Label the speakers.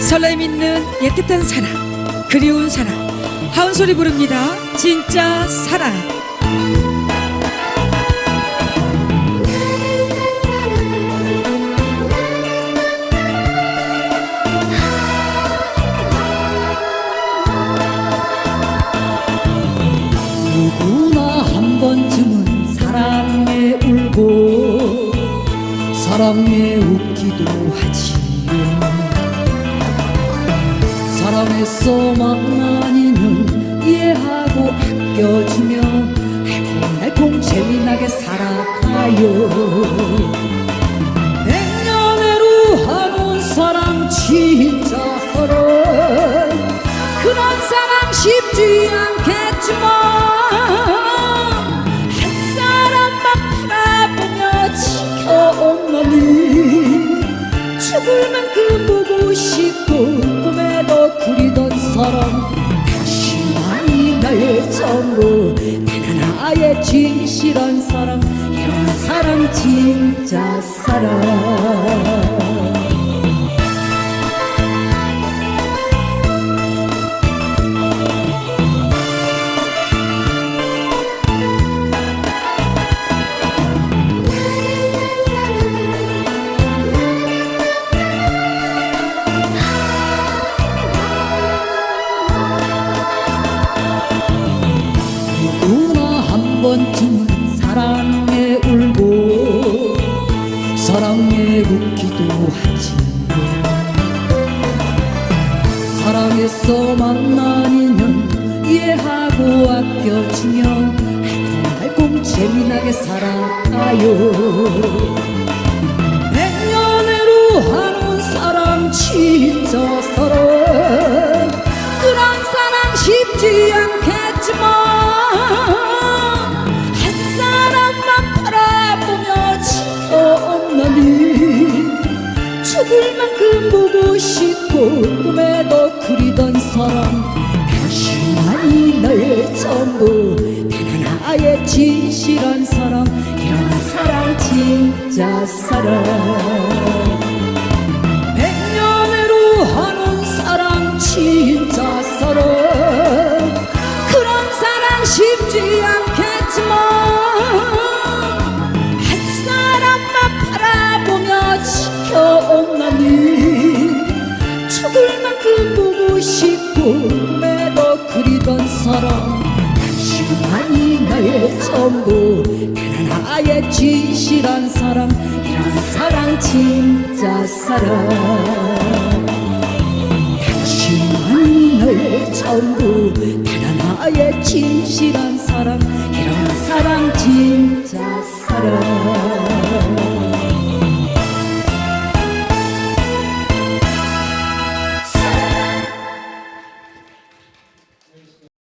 Speaker 1: 설렘 있는 애틋한 사랑 그리운 사랑. 하은 소리 부릅니다. 진짜 사랑.
Speaker 2: 누구나 한 번쯤은 사랑에 울고 사랑에 웃기도 하지 사 만난 인연 이해하고 아껴주며 알콩달콩 재미나게 살아가요. 백년해로 하는 사랑 진짜 사랑 그런 사랑 쉽지 않겠지만 한 사람만 바라보며 지켜온 너니 죽을 만큼 사람 다시만이 나의 전부 단 하나의 진실한 사랑 이런 사랑 진짜 사랑 웃기도 하지 사랑해서 인연 이해하고 아껴주며 알콩달콩 재미나게 살아가요 만큼 보고 싶고 꿈에도 그리던 사람. 다시만이 너의 전부 단 하나의 진실한 사랑 이런 사랑 진짜 사랑 백년해로 하는 사랑 진짜 사랑 그런 사랑 쉽지 않겠지만 꿈에도 그리던 사람 당신만이 나의 전부 단 하나의 진실한 사랑 이런 사랑 진짜 사랑. 당신만이 나의 전부 단 하나의 진실한 사랑